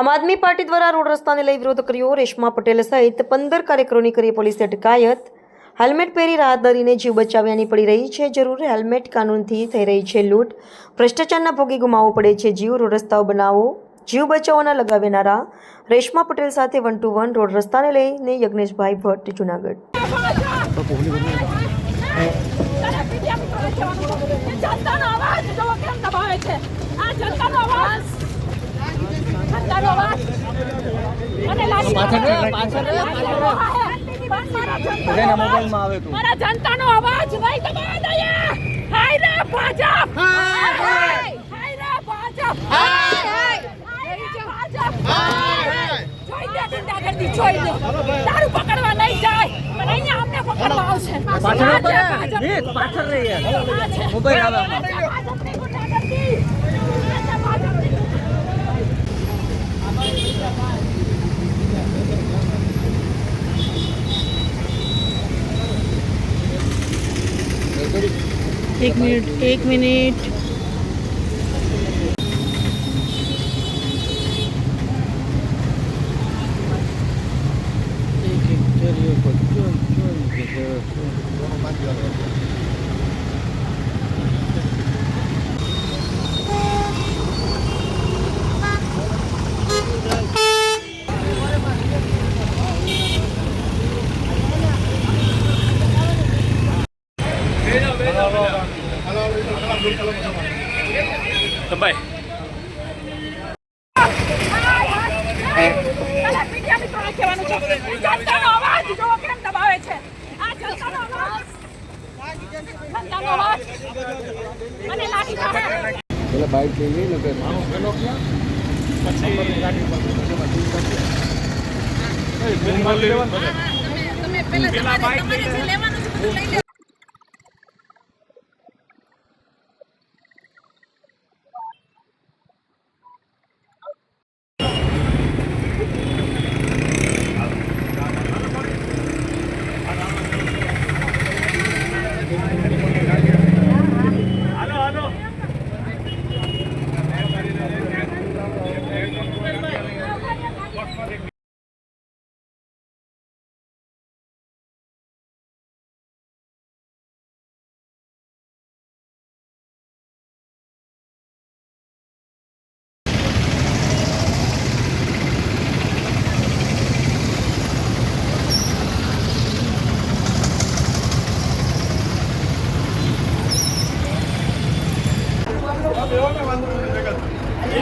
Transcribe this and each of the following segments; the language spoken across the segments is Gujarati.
આમ આદમી પાર્ટી દ્વારા રોડ રસ્તાને લઈ વિરોધ કર્યો. રેશમા પટેલ સહિત પંદર કાર્યકરોની કરી પોલીસે અટકાયત. હેલ્મેટ પહેરી રાહદારીને જીવ બચાવ્યાની પડી રહી છે. જરૂર હેલ્મેટ કાનૂનથી થઈ રહી છે લૂંટ. ભ્રષ્ટાચારના ભોગી ગુમાવવો પડે છે. જીવ રોડ રસ્તાઓ બનાવો. જીવ બચાવવાના લગાવેનારા રેશમા પટેલ સાથે વન ટુ વન રોડ રસ્તાને લઈને યજ્ઞેશભાઈ ભટ્ટ, જુનાગઢ. જનતાનો અવાજ મને લાગી બધાના આવે તું. મારા જનતાનો અવાજ નહીં દબાવવા દઈએ હાય રે ભાજપ. હાય રે ભાજપ. હાય ભાજપ. જોઈ દે ગુંડાગર્દી જોઈ દે. તારું પકડવા નહીં જાય. પણ અહીંયા અમને પકડવા આવશે. પાછળ પાછળ રહી. મોબાઈલ આવે આ છે ભાજપની ગુંડાગર્દી. આ છે ભાજપની એક મિનિટ એક મિનિટ. મારા મીડિયા મિત્રોને કહેવાનું છે, જનતાનો લઈ જુઓ કેમ દબાવે છે. આ જનતાનો અવાજ. જનતાનો અવાજ. મને લાગી જશે. ધોરણ બનાવો. જેથી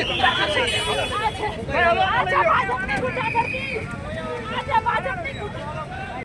अच्छा भाजप ने कुछ आकर की अच्छा भाजप ने कुछ